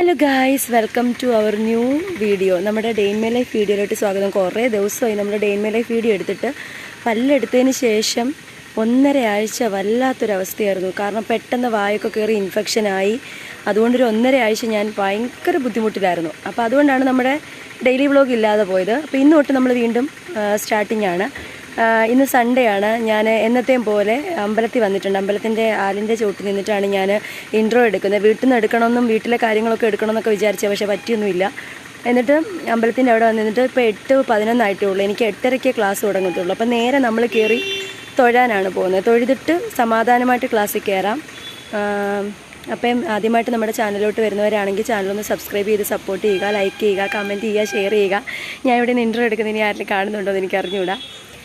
Hello guys welcome to our new video നമ്മുടെ ഡെയിൻ my life വീഡിയോയിലോട്ട് സ്വാഗതം. കുറേ ദിവസമായി നമ്മുടെ ഡെയിൻ മൈ ലൈഫ് വീഡിയോ എടുത്തിട്ട് പല്ലെടുത്തതിന് ശേഷം ഒന്നര ആഴ്ച വല്ലാത്തൊരവസ്ഥയായിരുന്നു. കാരണം പെട്ടെന്ന് വായൊക്കെ കയറി ഇൻഫെക്ഷനായി അതുകൊണ്ടൊരു ഒന്നര ആഴ്ച ഞാൻ ഭയങ്കര ബുദ്ധിമുട്ടിലായിരുന്നു. അപ്പോൾ അതുകൊണ്ടാണ് നമ്മുടെ ഡെയിലി വ്ളോഗ് ഇല്ലാതെ പോയത്. അപ്പോൾ ഇന്ന് തൊട്ട് നമ്മൾ വീണ്ടും സ്റ്റാർട്ടിംഗ് ആണ്. ഇന്ന് സൺഡേ ആണ്. ഞാൻ എന്നത്തെയും പോലെ അമ്പലത്തിൽ വന്നിട്ടുണ്ട്. അമ്പലത്തിന്റെ ആലിന്റെ ചുവട്ടിൽ നിന്നിട്ടാണ് ഞാൻ ഇൻട്രോ എടുക്കുന്നത്. വീട്ടിൽ നിന്ന് എടുക്കണമെന്നും വീട്ടിലെ കാര്യങ്ങളൊക്കെ എടുക്കണമെന്നൊക്കെ വിചാരിച്ചത് പക്ഷേ പറ്റിയൊന്നുമില്ല. എന്നിട്ട് അമ്പലത്തിന്റെ അവിടെ വന്നിട്ട് ഇപ്പോൾ എട്ട് പതിനൊന്നായിട്ടേ ഉള്ളൂ എനിക്ക് എട്ടരയ്ക്ക് ക്ലാസ് തുടങ്ങത്തുള്ളൂ. അപ്പോൾ നേരെ നമ്മൾ കയറി തൊഴാനാണ് പോകുന്നത്. തൊഴുതിട്ട് സമാധാനമായിട്ട് ക്ലാസ്സിൽ കയറാം അപ്പം ആദ്യമായിട്ട് നമ്മുടെ ചാനലിലോട്ട് വരുന്നവരാണെങ്കിൽ ചാനലൊന്ന് സബ്സ്ക്രൈബ് ചെയ്ത് സപ്പോർട്ട് ചെയ്യുക ലൈക്ക് ചെയ്യുക കമന്റ് ചെയ്യുക ഷെയർ ചെയ്യുക. ഞാൻ ഇവിടെ നിന്ന് ഇന്റർവ്യൂ എടുക്കുന്നത് ഇനി ആരെങ്കിലും കാണുന്നുണ്ടോ എന്ന് എനിക്ക് അറിഞ്ഞുകൂടാ.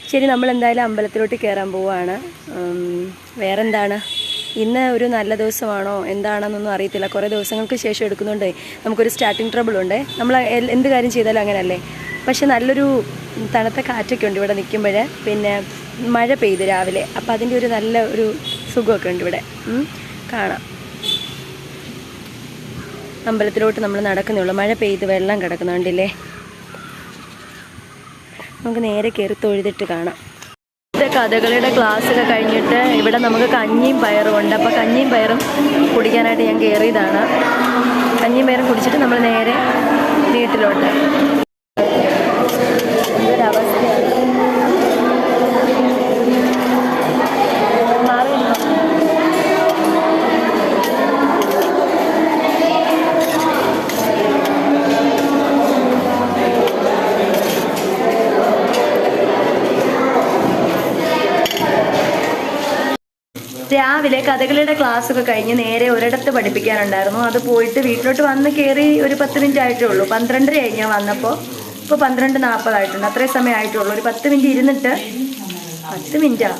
ശരി നമ്മൾ എന്തായാലും അമ്പലത്തിലോട്ട് കയറാൻ പോവുകയാണ് വേറെന്താണ്? ഇന്ന് ഒരു നല്ല ദിവസമാണോ? എന്താണെന്നൊന്നും അറിയത്തില്ല. കുറേ ദിവസങ്ങൾക്ക് ശേഷം എടുക്കുന്നുണ്ട്. നമുക്കൊരു സ്റ്റാർട്ടിങ് ട്രബിൾ ഉണ്ട്. നമ്മൾ എന്ത് കാര്യം ചെയ്താലും അങ്ങനെയല്ലേ പക്ഷെ നല്ലൊരു തണുത്ത കാറ്റൊക്കെ ഉണ്ട് ഇവിടെ നിൽക്കുമ്പോൾ പിന്നെ മഴ പെയ്ത് രാവിലെ. അപ്പം അതിന്റെ ഒരു നല്ല ഒരു സുഖമൊക്കെ ഉണ്ട് ഇവിടെ. കാണാം. അമ്പലത്തിലോട്ട് നമ്മൾ നടക്കുന്നേ ഉള്ളൂ. മഴ പെയ്ത് വെള്ളം കിടക്കുന്നുണ്ടില്ലേ. നമുക്ക് നേരെ കയറി തൊഴുതിട്ട് കാണാം. ഇവിടെ കഥകളിയുടെ ക്ലാസ്സൊക്കെ കഴിഞ്ഞിട്ട് ഇവിടെ നമുക്ക് കഞ്ഞിയും പയറും ഉണ്ട്. അപ്പോൾ കഞ്ഞിയും പയറും കുടിക്കാനായിട്ട് ഞാൻ കയറിയതാണ്. കഞ്ഞിയും പയറും കുടിച്ചിട്ട് നമ്മൾ നേരെ വീട്ടിലോട്ട്. രാവിലെ കഥകളിയുടെ ക്ലാസ് ഒക്കെ കഴിഞ്ഞ് നേരെ ഒരിടത്ത് പഠിപ്പിക്കാനുണ്ടായിരുന്നു. അത് പോയിട്ട് വീട്ടിലോട്ട് വന്ന് കയറി ഒരു പത്ത് മിനിറ്റ് ആയിട്ടേ ഉള്ളൂ. പന്ത്രണ്ടര ആയി ഞാൻ വന്നപ്പോൾ ഇപ്പോൾ പന്ത്രണ്ട് നാൽപ്പതായിട്ടുണ്ട് അത്രയും സമയം ആയിട്ടുള്ളൂ ഒരു പത്ത് മിനിറ്റ് ഇരുന്നിട്ട് പത്ത് മിനിറ്റാ?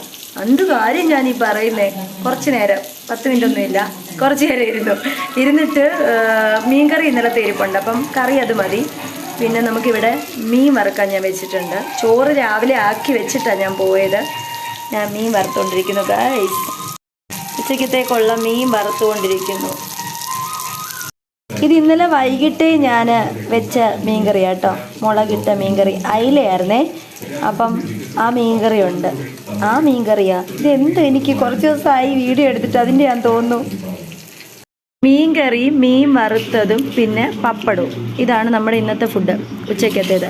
എന്ത് കാര്യം ഞാൻ ഈ പറയുന്നേ? കുറച്ച് നേരം. പത്ത് മിനിറ്റ് ഒന്നുമില്ല കുറച്ച് നേരം ഇരുന്നു. ഇരുന്നിട്ട് മീൻകറി ഇന്നലെ ഇരിപ്പുണ്ട് അപ്പം കറി അത് മതി. പിന്നെ നമുക്കിവിടെ മീൻ വറുക്കാൻ ഞാൻ വെച്ചിട്ടുണ്ട്. ചോറ് രാവിലെ ആക്കി വെച്ചിട്ടാണ് ഞാൻ പോയത്. ഞാൻ മീൻ വറുത്തുകൊണ്ടിരിക്കുന്നു ഗൈസ് ഉച്ചക്കത്തേക്കുള്ള മീൻ വറുത്തുകൊണ്ടിരിക്കുന്നു. ഇത് ഇന്നലെ വൈകിട്ട് ഞാൻ വെച്ച മീൻകറി കേട്ടോ മുളകിട്ട മീൻകറി. അയിലയായിരുന്നേ. അപ്പം ആ മീൻകറി ഉണ്ട് ആ മീൻകറിയാ. ഇതെന്ത് എനിക്ക് കുറച്ച് ദിവസമായി വീഡിയോ എടുത്തിട്ട് അതിന്റെ ഞാൻ തോന്നുന്നു. മീൻകറി മീൻ വറുത്തതും പിന്നെ പപ്പടവും. ഇതാണ് നമ്മുടെ ഇന്നത്തെ ഫുഡ് ഉച്ചക്കത്തേത്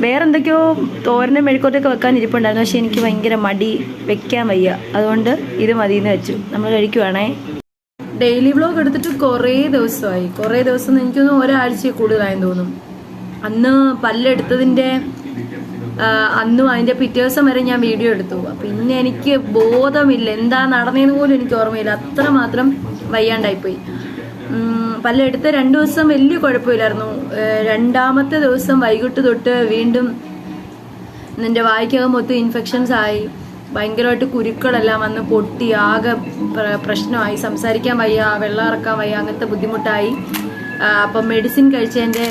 വേറെന്തൊക്കെയോ തോരനും മെഴുക്കോട്ടൊക്കെ വെക്കാൻ ഇരിപ്പുണ്ടായിരുന്നു. പക്ഷെ എനിക്ക് ഭയങ്കര മടി വെക്കാൻ വയ്യ. അതുകൊണ്ട് ഇത് മതിയെന്ന് വെച്ചു. നമ്മൾ കഴിക്കുവാണേ. ഡെയിലി വ്ലോഗ് എടുത്തിട്ട് കുറേ ദിവസമായി. കുറേ ദിവസം എനിക്കൊന്നും ഒരാഴ്ച കൂടുതലായെന്ന് തോന്നും. അന്ന് പല്ലെടുത്തതിന്റെ അന്നും അതിന്റെ പിറ്റേ ദിവസം വരെ ഞാൻ വീഡിയോ എടുത്തു. പിന്നെ എനിക്ക് ബോധമില്ല. എന്താ നടന്നതെന്ന് പോലും എനിക്ക് ഓർമ്മയില്ല. അത്രമാത്രം വയ്യാണ്ടായിപ്പോയി. പല്ലെടുത്ത രണ്ടു ദിവസം വലിയ കുഴപ്പമില്ലായിരുന്നു. രണ്ടാമത്തെ ദിവസം വൈകിട്ട് തൊട്ട് വീണ്ടും നിന്റെ വായിക്കകം മൊത്തം ഇൻഫെക്ഷൻസ് ആയി. ഭയങ്കരമായിട്ട് കുരുക്കളെല്ലാം വന്ന് പൊട്ടി ആകെ പ്രശ്നമായി. സംസാരിക്കാൻ വയ്യ വെള്ളം ഇറക്കാൻ വയ്യ അങ്ങനത്തെ ബുദ്ധിമുട്ടായി. അപ്പം മെഡിസിൻ കഴിച്ചതിന്റെ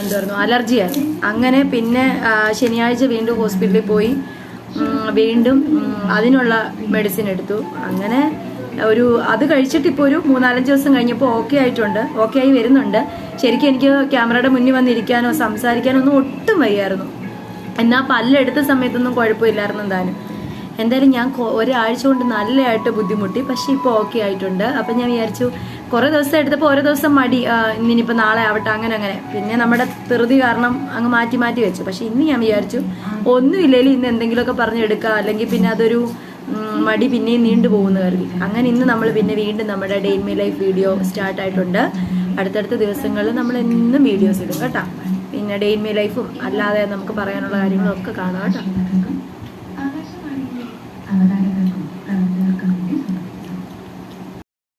എന്തായിരുന്നു അലർജിയായി അങ്ങനെ പിന്നെ ശനിയാഴ്ച വീണ്ടും ഹോസ്പിറ്റലിൽ പോയി. വീണ്ടും അതിനുള്ള മെഡിസിൻ എടുത്തു. അങ്ങനെ ഒരു അത് കഴിച്ചിട്ട് ഇപ്പോൾ ഒരു മൂന്നാലഞ്ച് ദിവസം കഴിഞ്ഞപ്പോൾ ഓക്കെ ആയിട്ടുണ്ട്. ഓക്കെ ആയി വരുന്നുണ്ട്. ശരിക്കും എനിക്ക് ക്യാമറയുടെ മുന്നിൽ വന്നിരിക്കാനോ സംസാരിക്കാനോ ഒന്നും ഒട്ടും വയ്യായിരുന്നു. എന്നാൽ പല്ലെടുത്ത സമയത്തൊന്നും കുഴപ്പമില്ലായിരുന്നു എന്തായാലും. എന്തായാലും ഞാൻ ഒരാഴ്ച കൊണ്ട് നല്ലതായിട്ട് ബുദ്ധിമുട്ടി. പക്ഷെ ഇപ്പോൾ ഓക്കെ ആയിട്ടുണ്ട്. അപ്പം ഞാൻ വിചാരിച്ചു കുറേ ദിവസം എടുത്തപ്പോൾ ഓരോ ദിവസം മടി. ഇന്നിപ്പോൾ നാളെ ആവട്ടെ അങ്ങനെ അങ്ങനെ. പിന്നെ നമ്മുടെ തെറുതി കാരണം അങ്ങ് മാറ്റി മാറ്റി വെച്ചു. പക്ഷെ ഇന്ന് ഞാൻ വിചാരിച്ചു ഒന്നുമില്ലെങ്കിൽ ഇന്ന് എന്തെങ്കിലുമൊക്കെ പറഞ്ഞെടുക്കുക അല്ലെങ്കിൽ പിന്നെ അതൊരു മടി പിന്നെയും നീണ്ടു പോകുന്നു കരുതി അങ്ങനെ ഇന്ന് നമ്മൾ പിന്നെ വീണ്ടും നമ്മുടെ ഡെയിൻ ലൈഫ് വീഡിയോ സ്റ്റാർട്ട് ആയിട്ടുണ്ട്. അടുത്തടുത്ത ദിവസങ്ങളിൽ നമ്മൾ എന്നും വീഡിയോസ് ഇടും കേട്ടോ. പിന്നെ ഡെയിൻ ലൈഫും അല്ലാതെ നമുക്ക് പറയാനുള്ള കാര്യങ്ങളും ഒക്കെ കാണാം കേട്ടോ.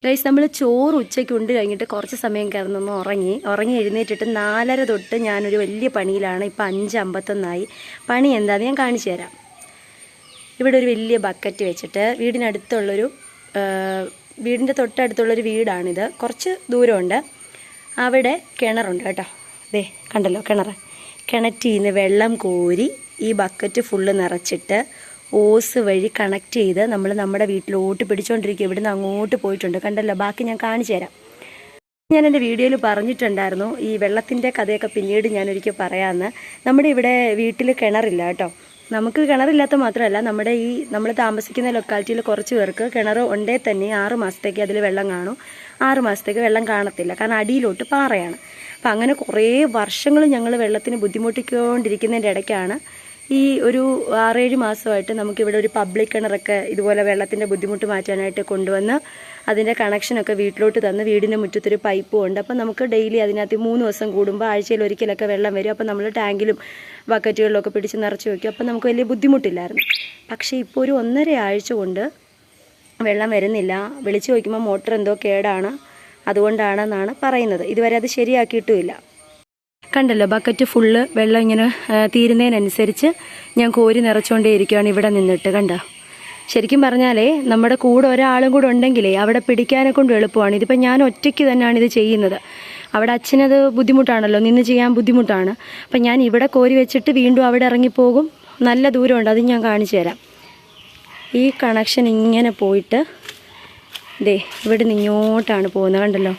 ഗൈസ് നമ്മൾ ചോറ് ഉച്ചയ്ക്ക് ഉണ്ട് കഴിഞ്ഞിട്ട് കുറച്ച് സമയം കിടന്നൊന്ന് ഉറങ്ങി. ഉറങ്ങി എഴുന്നേറ്റിട്ട് നാലര തൊട്ട് ഞാനൊരു വലിയ പണിയിലാണ്. ഇപ്പം അഞ്ച് അമ്പത്തൊന്നായി. പണി എന്താണെന്ന് ഞാൻ കാണിച്ചു തരാം. ഇവിടെ ഒരു വലിയ ബക്കറ്റ് വെച്ചിട്ട് വീടിനടുത്തുള്ളൊരു വീടിന്റെ തൊട്ടടുത്തുള്ളൊരു വീടാണിത്. കുറച്ച് ദൂരമുണ്ട്. അവിടെ കിണറുണ്ട് കേട്ടോ. ദേ കണ്ടല്ലോ കിണർ കിണറ്റിൽ നിന്ന് വെള്ളം കോരി ഈ ബക്കറ്റ് ഫുള്ള് നിറച്ചിട്ട് ഓസ് വഴി കണക്ട് ചെയ്ത് നമ്മൾ നമ്മുടെ വീട്ടിലോട്ട് പിടിച്ചുകൊണ്ടിരിക്കുക ഇവിടുന്ന് അങ്ങോട്ട് പോയിട്ടുണ്ട്. കണ്ടല്ലോ? ബാക്കി ഞാൻ കാണിച്ചു തരാം. ഞാൻ എന്റെ വീഡിയോയിൽ പറഞ്ഞിട്ടുണ്ടായിരുന്നു ഈ വെള്ളത്തിന്റെ കഥയൊക്കെ പിന്നീട് ഞാൻ ഒരിക്കൽ പറയാമെന്ന്. നമ്മുടെ ഇവിടെ വീട്ടിൽ കിണറില്ല കേട്ടോ. നമുക്ക് കിണറില്ലാത്ത മാത്രമല്ല നമ്മുടെ ഈ നമ്മൾ താമസിക്കുന്ന ലൊക്കാലിറ്റിയിൽ കുറച്ച് പേർക്ക് കിണർ ഉണ്ടേ തന്നെ ആറ് മാസത്തേക്ക് അതിൽ വെള്ളം കാണും. ആറ് മാസത്തേക്ക് വെള്ളം കാണത്തില്ല കാരണം അടിയിലോട്ട് പാറയാണ്. അപ്പം അങ്ങനെ കുറേ വർഷങ്ങൾ ഞങ്ങൾ വെള്ളത്തിന് ബുദ്ധിമുട്ടിക്കൊണ്ടിരിക്കുന്നതിന്റെ ഇടയ്ക്കാണ് ഈ ഒരു ആറേഴ് മാസമായിട്ട് നമുക്കിവിടെ ഒരു പബ്ലിക് കിണറൊക്കെ ഇതുപോലെ വെള്ളത്തിന്റെ ബുദ്ധിമുട്ട് മാറ്റാനായിട്ട് കൊണ്ടുവന്ന് അതിന്റെ കണക്ഷനൊക്കെ വീട്ടിലോട്ട് തന്ന് വീടിന്റെ മുറ്റത്തൊരു പൈപ്പും ഉണ്ട്. അപ്പം നമുക്ക് ഡെയിലി അതിനകത്ത് മൂന്ന് ദിവസം കൂടുമ്പോൾ ആഴ്ചയിൽ ഒരിക്കലൊക്കെ വെള്ളം വരും. അപ്പം നമ്മൾ ടാങ്കിലും ബക്കറ്റുകളിലൊക്കെ പിടിച്ച് നിറച്ച് വയ്ക്കും അപ്പം നമുക്ക് വലിയ ബുദ്ധിമുട്ടില്ലായിരുന്നു. പക്ഷേ ഇപ്പോൾ ഒരു ഒന്നര ആഴ്ച കൊണ്ട് വെള്ളം വരുന്നില്ല. വിളിച്ചു ചോദിക്കുമ്പോൾ മോട്ടർ എന്തോ കേടാണ്. അതുകൊണ്ടാണെന്നാണ് പറയുന്നത്. ഇതുവരെ അത് ശരിയാക്കിയിട്ടുമില്ല. കണ്ടല്ലോ ബക്കറ്റ് ഫുള്ള് വെള്ളം ഇങ്ങനെ തീരുന്നതിനനുസരിച്ച് ഞാൻ കോരി നിറച്ചുകൊണ്ടേ ഇരിക്കുകയാണ് ഇവിടെ നിന്നിട്ട്. കണ്ടോ? ശരിക്കും പറഞ്ഞാലേ നമ്മുടെ കൂടെ ഒരാളും കൂടെ ഉണ്ടെങ്കിലേ അവിടെ പിടിക്കാനെ കൊണ്ട് എളുപ്പമാണ്. ഇതിപ്പോൾ ഞാൻ ഒറ്റയ്ക്ക് തന്നെയാണ് ഇത് ചെയ്യുന്നത്. അവിടെ അച്ഛനത് ബുദ്ധിമുട്ടാണല്ലോ നിന്ന് ചെയ്യാൻ ബുദ്ധിമുട്ടാണ്. അപ്പം ഞാൻ ഇവിടെ കോരി വെച്ചിട്ട് വീണ്ടും അവിടെ ഇറങ്ങിപ്പോകും. നല്ല ദൂരമുണ്ട് അത് ഞാൻ കാണിച്ചു തരാം. ഈ കണക്ഷൻ ഇങ്ങനെ പോയിട്ട് ദേ ഇവിടെ ഇങ്ങോട്ടാണ് പോകുന്നത്. കണ്ടല്ലോ?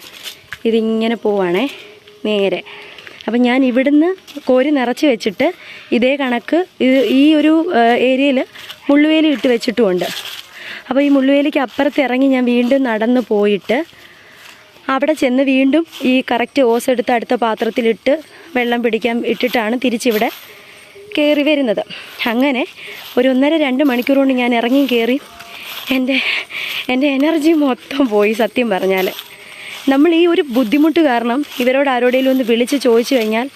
ഇതിങ്ങനെ പോവാണേ നേരെ. അപ്പം ഞാൻ ഇവിടുന്ന് കോരി നിറച്ച് വെച്ചിട്ട് ഇതേ കണക്ക് ഈ ഒരു ഏരിയയിൽ മുള്ളുവേലി ഇട്ട് വെച്ചിട്ടുമുണ്ട്. അപ്പോൾ ഈ മുള്ളുവേലിക്ക് അപ്പുറത്ത് ഇറങ്ങി ഞാൻ വീണ്ടും നടന്ന് പോയിട്ട് അവിടെ ചെന്ന് വീണ്ടും ഈ കറക്റ്റ് ഓസ് എടുത്ത് അടുത്ത പാത്രത്തിലിട്ട് വെള്ളം പിടിക്കാൻ ഇട്ടിട്ടാണ് തിരിച്ചിവിടെ കയറി വരുന്നത്. അങ്ങനെ ഒരു ഒന്നര രണ്ട് മണിക്കൂർ കൊണ്ട് ഞാൻ ഇറങ്ങി കയറി എന്റെ എന്റെ എനർജി മൊത്തം പോയി സത്യം പറഞ്ഞാൽ നമ്മൾ ഈ ഒരു ബുദ്ധിമുട്ട് കാരണം ഇവരോട് ആരോടെങ്കിലും ഒന്ന് വിളിച്ച് ചോദിച്ചു കഴിഞ്ഞാൽ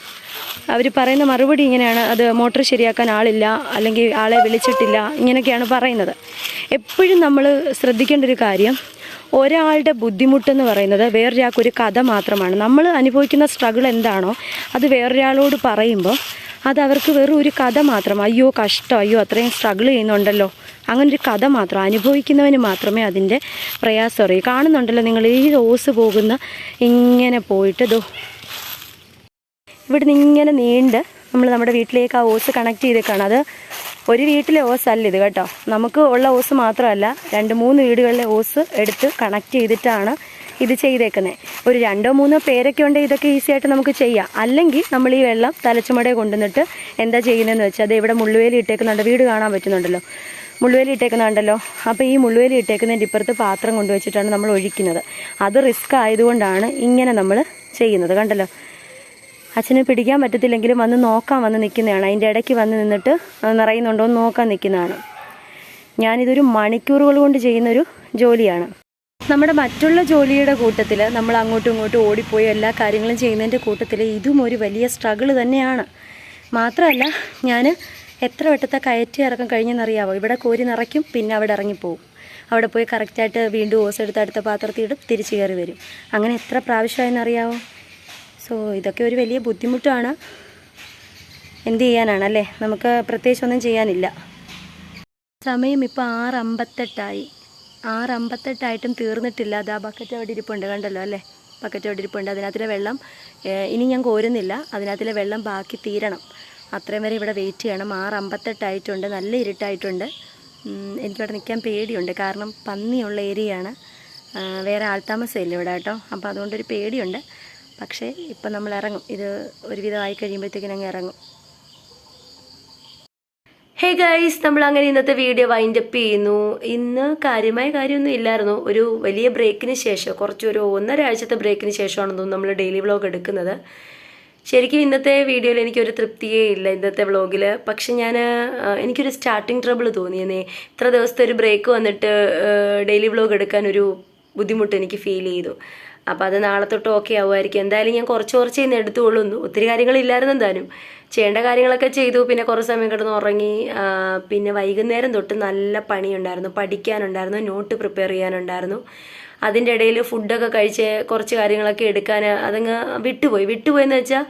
അവർ പറയുന്ന മറുപടി ഇങ്ങനെയാണ് അത് മോട്ടോർ ശരിയാക്കാൻ ആളില്ല അല്ലെങ്കിൽ ആളെ വിളിച്ചിട്ടില്ല ഇങ്ങനെയൊക്കെയാണ് പറയുന്നത്. എപ്പോഴും നമ്മൾ ശ്രദ്ധിക്കേണ്ട ഒരു കാര്യം ഒരാളുടെ ബുദ്ധിമുട്ടെന്ന് പറയുന്നത് വേറൊരാൾക്കൊരു കഥ മാത്രമാണ്. നമ്മൾ അനുഭവിക്കുന്ന സ്ട്രഗിൾ എന്താണോ അത് വേറൊരാളോട് പറയുമ്പോൾ അത് അവർക്ക് വെറും ഒരു കഥ മാത്രം അയ്യോ കഷ്ടം അയ്യോ അത്രയും സ്ട്രഗിൾ ചെയ്യുന്നുണ്ടല്ലോ. അങ്ങനെ ഒരു കഥ മാത്രം അനുഭവിക്കുന്നവന് മാത്രമേ അതിന്റെ പ്രയാസം അറിയൂ. കാണുന്നുണ്ടല്ലോ നിങ്ങൾ ഈ റോസ് പോകുന്ന ഇങ്ങനെ പോയിട്ട് ദോ. ഇവിടുന്ന് ഇങ്ങനെ നീണ്ട് നമ്മൾ നമ്മുടെ വീട്ടിലേക്ക് ആ ഓസ് കണക്ട് ചെയ്തേക്കാണ്. അത് ഒരു വീട്ടിലെ ഓസ് അല്ല ഇത് കേട്ടോ. നമുക്ക് ഉള്ള ഓസ് മാത്രമല്ല രണ്ട് മൂന്ന് വീടുകളിലെ ഓസ് എടുത്ത് കണക്ട് ചെയ്തിട്ടാണ് ഇത് ചെയ്തേക്കുന്നത് ഒരു രണ്ടോ മൂന്നോ പേരൊക്കെ ഉണ്ടെങ്കിൽ ഇതൊക്കെ ഈസി ആയിട്ട് നമുക്ക് ചെയ്യാം. അല്ലെങ്കിൽ നമ്മൾ ഈ വെള്ളം തലച്ചുമടയെ കൊണ്ടുവന്നിട്ട് എന്താ ചെയ്യുന്നതെന്ന് വെച്ചാൽ അത് ഇവിടെ മുള്ളുവേലി ഇട്ടേക്കുന്നുണ്ട് വീട് കാണാൻ പറ്റുന്നുണ്ടല്ലോ. മുള്ളുവേലി ഇട്ടേക്കുന്നുണ്ടല്ലോ അപ്പോൾ ഈ മുള്ളുവേലി ഇട്ടേക്കുന്നതിന്റെ ഇപ്പുറത്ത് പാത്രം കൊണ്ടുവച്ചിട്ടാണ് നമ്മൾ ഒഴിക്കുന്നത്. അത് റിസ്ക് ആയതുകൊണ്ടാണ് ഇങ്ങനെ നമ്മൾ ചെയ്യുന്നത്. കണ്ടല്ലോ? അച്ഛന് പിടിക്കാൻ പറ്റത്തില്ലെങ്കിലും വന്ന് നോക്കാൻ വന്ന് നിൽക്കുന്നതാണ്. അതിന്റെ ഇടയ്ക്ക് വന്ന് നിന്നിട്ട് നിറയുന്നുണ്ടോ എന്ന് നോക്കാൻ നിൽക്കുന്നതാണ്. ഞാനിതൊരു മണിക്കൂറുകൾ കൊണ്ട് ചെയ്യുന്നൊരു ജോലിയാണ്. നമ്മുടെ മറ്റുള്ള ജോലിയുടെ കൂട്ടത്തിൽ നമ്മൾ അങ്ങോട്ടും ഇങ്ങോട്ടും ഓടിപ്പോയി എല്ലാ കാര്യങ്ങളും ചെയ്യുന്നതിന്റെ കൂട്ടത്തിൽ ഇതും ഒരു വലിയ സ്ട്രഗിൾ തന്നെയാണ്. മാത്രമല്ല ഞാൻ എത്ര വട്ടത്തെ കയറ്റി ഇറക്കം കഴിഞ്ഞെന്നറിയാവോ? ഇവിടെ കോരി നിറയ്ക്കും പിന്നെ അവിടെ ഇറങ്ങിപ്പോവും. അവിടെ പോയി കറക്റ്റായിട്ട് വീണ്ടും ഓസ് എടുത്ത് അടുത്ത പാത്രത്തിൽ ഇടും തിരിച്ചു കയറി വരും. അങ്ങനെ എത്ര പ്രാവശ്യമായെന്നറിയാവോ? സോ ഇതൊക്കെ ഒരു വലിയ ബുദ്ധിമുട്ടാണ്. എന്ത് ചെയ്യാനാണല്ലേ നമുക്ക് പ്രത്യേകിച്ച് ഒന്നും ചെയ്യാനില്ല. സമയം ഇപ്പോൾ ആറ് അമ്പത്തെട്ടായി ആറ് അമ്പത്തെട്ടായിട്ടും തീർന്നിട്ടില്ല. അത് ആ ബക്കറ്റ് അവിടെ ഇരിപ്പുണ്ട് കണ്ടല്ലോ അല്ലേ? ബക്കറ്റ് അവിടെ ഇരിപ്പുണ്ട്. അതിനകത്തിലെ വെള്ളം ഇനി ഞാൻ കോരുന്നില്ല. അതിനകത്തിലെ വെള്ളം ബാക്കി തീരണം. അത്രയും വരെ ഇവിടെ വെയിറ്റ് ചെയ്യണം. ആറ് അമ്പത്തെട്ടായിട്ടുണ്ട്. നല്ല ഇരുട്ടായിട്ടുണ്ട്. എനിക്കവിടെ നിൽക്കാൻ പേടിയുണ്ട്. കാരണം പന്നിയുള്ള ഏരിയയാണ്. വേറെ ആൾത്താമസമില്ല ഇവിടെ കേട്ടോ. അപ്പോൾ അതുകൊണ്ടൊരു പേടിയുണ്ട്. പക്ഷേ ഇപ്പം നമ്മൾ ഇറങ്ങും. ഇത് ഒരുവിധമായി കഴിയുമ്പോഴത്തേക്കിനും അങ്ങ് ഇറങ്ങും. ഹേ ഗൈസ് നമ്മൾ അങ്ങനെ ഇന്നത്തെ വീഡിയോ വൈൻഡ് അപ്പ് ചെയ്യുന്നു. ഇന്ന് കാര്യമായ കാര്യമൊന്നും ഇല്ലായിരുന്നു. ഒരു വലിയ ബ്രേക്കിന് ശേഷം കുറച്ച് ഒരു ഒന്നര ആഴ്ചത്തെ ബ്രേക്കിന് ശേഷമാണ് തോന്നുന്നു നമ്മൾ ഡെയിലി വ്ളോഗ് എടുക്കുന്നത്. ശരിക്കും ഇന്നത്തെ വീഡിയോയിൽ എനിക്കൊരു തൃപ്തിയേ ഇല്ല ഇന്നത്തെ വ്ളോഗിൽ പക്ഷെ ഞാൻ എനിക്കൊരു സ്റ്റാർട്ടിങ് ട്രബിൾ തോന്നിയെന്നേ. ഇത്ര ദിവസത്തെ ഒരു ബ്രേക്ക് വന്നിട്ട് ഡെയിലി വ്ളോഗ് എടുക്കാൻ ഒരു ബുദ്ധിമുട്ട് എനിക്ക് ഫീൽ ചെയ്തു. അപ്പോൾ അത് നാളെ തൊട്ട് ഓക്കെ ആവുമായിരിക്കും. എന്തായാലും ഞാൻ കുറച്ച് കുറച്ച് ഇന്ന് എടുത്തുകൊള്ളൂ. ഒത്തിരി കാര്യങ്ങളില്ലായിരുന്നു എന്തായാലും. ചെയ്യേണ്ട കാര്യങ്ങളൊക്കെ ചെയ്തു. പിന്നെ കുറേ സമയം കിടന്ന് ഉറങ്ങി. പിന്നെ വൈകുന്നേരം തൊട്ട് നല്ല പണിയുണ്ടായിരുന്നു. പഠിക്കാനുണ്ടായിരുന്നു. Not prepare ചെയ്യാനുണ്ടായിരുന്നു. അതിന്റെ ഇടയിൽ ഫുഡൊക്കെ കഴിച്ച് കുറച്ച് കാര്യങ്ങളൊക്കെ എടുക്കാൻ അതങ്ങ് വിട്ടുപോയി. വിട്ടുപോയെന്ന് വെച്ചാൽ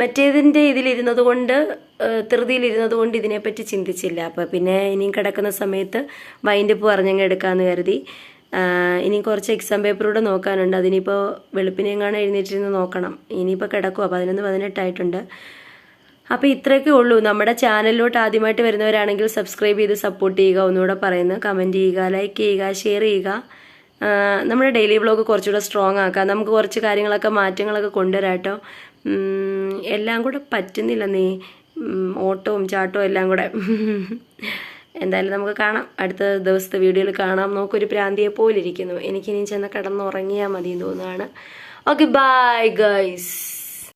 മറ്റേതിന്റെ ഇതിലിരുന്നത് കൊണ്ട് ധൃതിയിലിരുന്നത് കൊണ്ട് ഇതിനെപ്പറ്റി ചിന്തിച്ചില്ല. അപ്പോൾ പിന്നെ ഇനിയും കിടക്കുന്ന സമയത്ത് വൈൻഡപ്പ് പറഞ്ഞങ്ങ് എടുക്കാമെന്ന് കരുതി. ഇനി കുറച്ച് എക്സാം പേപ്പറൂടെ നോക്കാനുണ്ട്. അതിനിപ്പോൾ വെളുപ്പിനെങ്ങാണ് എഴുന്നേറ്റിരുന്ന് നോക്കണം. ഇനിയിപ്പോൾ കിടക്കും പതിനൊന്ന് പതിനെട്ടായിട്ടുണ്ട് അപ്പോൾ ഇത്രയൊക്കെ ഉള്ളൂ. നമ്മുടെ ചാനലിലോട്ട് ആദ്യമായിട്ട് വരുന്നവരാണെങ്കിൽ സബ്സ്ക്രൈബ് ചെയ്ത് സപ്പോർട്ട് ചെയ്യുക. ഒന്നുകൂടെ പറയുന്നു. കമന്റ് ചെയ്യുക ലൈക്ക് ചെയ്യുക ഷെയർ ചെയ്യുക. നമ്മുടെ ഡെയിലി വ്ളോഗ് കുറച്ചുകൂടെ സ്ട്രോങ് ആക്കാം. നമുക്ക് കുറച്ച് കാര്യങ്ങളൊക്കെ മാറ്റങ്ങളൊക്കെ കൊണ്ടുവരാം കേട്ടോ. എല്ലാം കൂടെ പറ്റുന്നില്ല നീ. ഓട്ടവും ചാട്ടവും എല്ലാം കൂടെ. എന്തായാലും നമുക്ക് കാണാം. അടുത്ത ദിവസത്തെ വീഡിയോയിൽ കാണാം. നോക്കൊരു പ്രാന്തിയെ പോലിരിക്കുന്നു എനിക്കിനി ചെന്ന് കിടന്നുറങ്ങിയാൽ മതി എന്ന് തോന്നുന്നതാണ് ഓക്കെ ബൈ ഗൈസ്